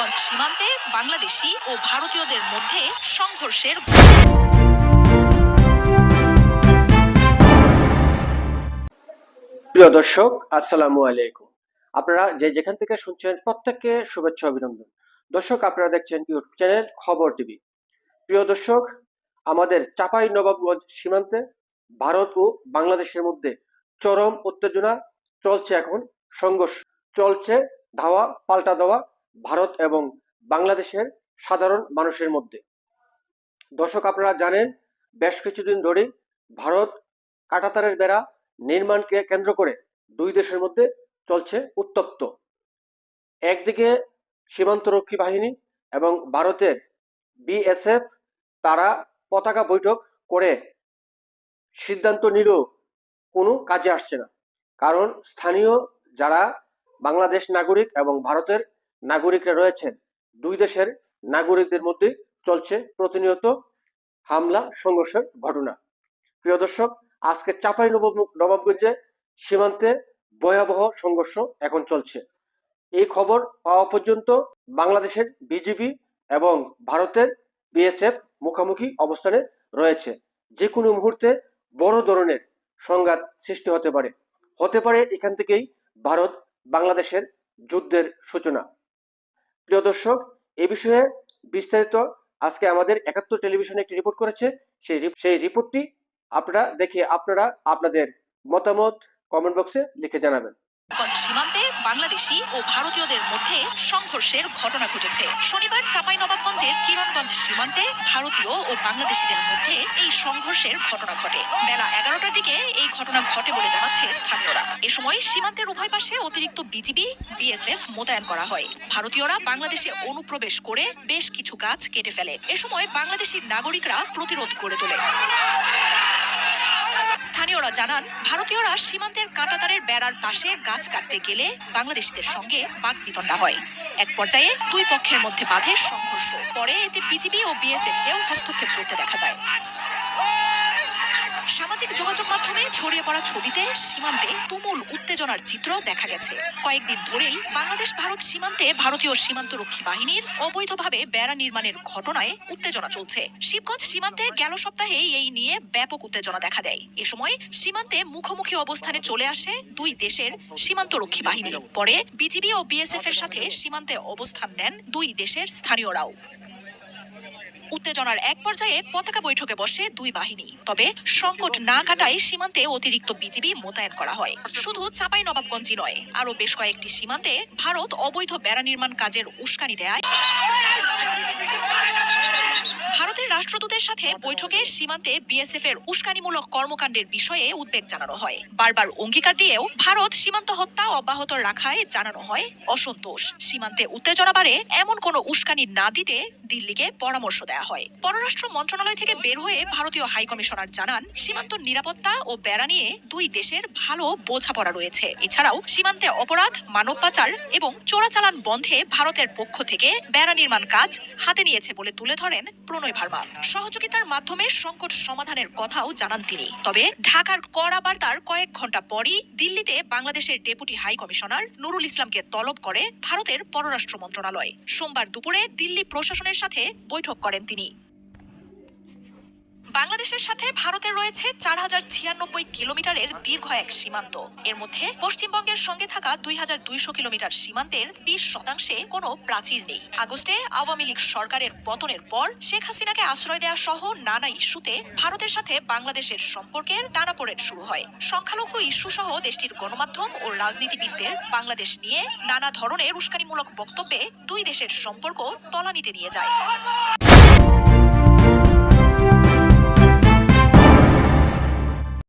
শিবগঞ্জ সীমান্তে বাংলাদেশি ও ভারতীয়দের মধ্যে সংঘর্ষের প্রিয় দর্শক, আসসালামু আলাইকুম। আপনারা যে যেখান থেকে শুনছেন প্রত্যেককে শুভেচ্ছা অভিনন্দন। দর্শক, আপনারা দেখছেন ইউটিউব চ্যানেল খবর টিভি। প্রিয় দর্শক, আমাদের চাপাই নবাবগঞ্জ সীমান্তে ভারত ও বাংলাদেশের মধ্যে চরম উত্তেজনা চলছে এখন, সংঘর্ষ চলছে, ধাওয়া, পাল্টা দেওয়া ভারত এবং বাংলাদেশের সাধারণ মানুষের মধ্যে। দর্শক, আপনারা জানেন, বেশ কিছুদিন ধরেই ভারত কাটাতারের বেড়া নির্মাণকে কেন্দ্র করে দুই দেশের মধ্যে চলছে উত্তপ্ত। একদিকে সীমান্তরক্ষী বাহিনী এবং ভারতের বিএসএফ, তারা পতাকা বৈঠক করে সিদ্ধান্ত নিলেও কোনো কাজে আসছে না। কারণ, স্থানীয় যারা বাংলাদেশ নাগরিক এবং ভারতের নাগরিকরা রয়েছেন। দুই দেশের নাগরিকদের মধ্যে চলছে প্রতিনিয়ত হামলা, সংঘর্ষের ঘটনা। প্রিয় দর্শক, আজকে চাপাই নবাবগঞ্জে সীমান্তে ভয়াবহ সংঘর্ষ এখন চলছে। এই খবর পাওয়া পর্যন্ত বাংলাদেশের বিজিবি এবং ভারতের বিএসএফ মুখোমুখি অবস্থানে রয়েছে। যে কোনো মুহূর্তে বড় ধরনের সংঘাত সৃষ্টি হতে পারে। হতে পারে এখান থেকেই ভারত বাংলাদেশের যুদ্ধের সূচনা। প্রিয় দর্শক, এ বিষয়ে বিস্তারিত আজকে আমাদের একাত্তর টেলিভিশনে একটি রিপোর্ট করেছে। সেই সেই রিপোর্টটি আপনারা দেখে আপনারা আপনাদের মতামত কমেন্ট বক্সে লিখে জানাবেন। সীমান্তে বাংলাদেশি ও ভারতীয়দের মধ্যে সংঘর্ষের ঘটনা ঘটেছে। শনিবার চাঁপাইনবাবগঞ্জের কিরণগঞ্জ সীমান্তে ভারতীয় ও বাংলাদেশিদের মধ্যে এই সংঘর্ষের ঘটনা ঘটে। বেলা এগারোটার দিকে এই ঘটনা ঘটে বলে জানাচ্ছে স্থানীয়রা। এ সময় সীমান্তের উভয় পাশে অতিরিক্ত বিজিবি, বিএসএফ মোতায়েন করা হয়। ভারতীয়রা বাংলাদেশে অনুপ্রবেশ করে বেশ কিছু গাছ কেটে ফেলে। এ সময় বাংলাদেশি নাগরিকরা প্রতিরোধ গড়ে তোলে। স্থানীয়রা জানান, ভারতীয়রা সীমান্তের কাঁটাতারের বেড়ার পাশে গাছ কাটতে গেলে বাংলাদেশিদের সঙ্গে বাকবিতণ্ডা হয়। এক পর্যায়ে দুই পক্ষের মধ্যে বাধে সংঘর্ষ। পরে এতে বিজিবি ও বিএসএফ কেও হস্তক্ষেপ করতে দেখা যায়। সামাজিক যোগাযোগ মাধ্যমে ছড়িয়ে পড়া ছবিতে সীমান্তে তুমুল উত্তেজনার চিত্র দেখা গেছে। কয়েকদিন ধরেই বাংলাদেশ ভারত সীমান্তে ভারতীয় সীমান্তরক্ষী বাহিনীর অবৈধভাবে বেড়া নির্মাণের ঘটনায় উত্তেজনা চলছে। শিবগঞ্জ সীমান্তে গেল সপ্তাহে এই নিয়ে ব্যাপক উত্তেজনা দেখা দেয়। এ সময় সীমান্তে মুখোমুখি অবস্থানে চলে আসে দুই দেশের সীমান্তরক্ষী বাহিনী। পরে বিজিবি ও বিএসএফ এর সাথে সীমান্তে অবস্থান নেন দুই দেশের স্থানীয়রাও। উত্তেজনার এক পর্যায়ে পতাকা বৈঠকে বসে দুই বাহিনী। তবে সংকট না কাটায় সীমান্তে অতিরিক্ত বিজিবি মোতায়েন করা হয়। শুধু চাপাই নবাবগঞ্জই নয় আরও বেশ কয়েকটি সীমান্তে ভারত অবৈধ বেড়া নির্মাণ কাজের উস্কানি দেয়। রাষ্ট্রদূতের সাথে বৈঠকে সীমান্তে বিএসএফ এর উস্কানিমূলক কর্মকাণ্ডের বিষয়ে উদ্বেগ জানানো হয়। বারবার অঙ্গীকার দিয়েও ভারত সীমান্ত হত্যা অব্যাহত রাখায় জানানো হয় অসন্তোষ। সীমান্তে উত্তেজনা বাড়ে এমন কোনো উস্কানি না দিতে দিল্লিকে পরামর্শ দেওয়া হয়। পররাষ্ট্র মন্ত্রণালয় থেকে বের হয়ে ভারতীয় হাই কমিশনার জানান সীমান্ত নিরাপত্তা ও বেড়া নিয়ে দুই দেশের ভালো বোঝাপড়া রয়েছে। এছাড়াও সীমান্তে অপরাধ মানব পাচার এবং চোরাচালান বন্ধে ভারতের পক্ষ থেকে বেড়া নির্মাণ কাজ হাতে নিয়েছে বলে তুলে ধরেন প্রণয় ভার্মা। সহযোগিতার মাধ্যমে সংকট সমাধানের কথাও জানান তিনি। তবে ঢাকার কড়া বার্তার কয়েক ঘণ্টা পরই দিল্লিতে বাংলাদেশের ডেপুটি হাই কমিশনার নুরুল ইসলামকে তলব করে ভারতের পররাষ্ট্র মন্ত্রণালয়। সোমবার দুপুরে দিল্লি প্রশাসনের সাথে বৈঠক করেন তিনি। বাংলাদেশের সাথে ভারতের রয়েছে চার হাজার ছিয়ানব্বই কিলোমিটারের দীর্ঘ এক সীমান্ত। এর মধ্যে পশ্চিমবঙ্গের সঙ্গে থাকা দুই হাজার দুইশো কিলোমিটার সীমান্তের বিশ শতাংশে কোনো প্রাচীর নেই। আগস্টে আওয়ামী লীগ সরকারের পতনের পর শেখ হাসিনাকে আশ্রয় দেওয়া সহ নানা ইস্যুতে ভারতের সাথে বাংলাদেশের সম্পর্কের টানাপোড়েন শুরু হয়। সংখ্যালঘু ইস্যু সহ দেশটির গণমাধ্যম ও রাজনীতিবিদদের বাংলাদেশ নিয়ে নানা ধরনের উস্কানিমূলক বক্তব্যে দুই দেশের সম্পর্ক তলানিতে নিয়ে যায়।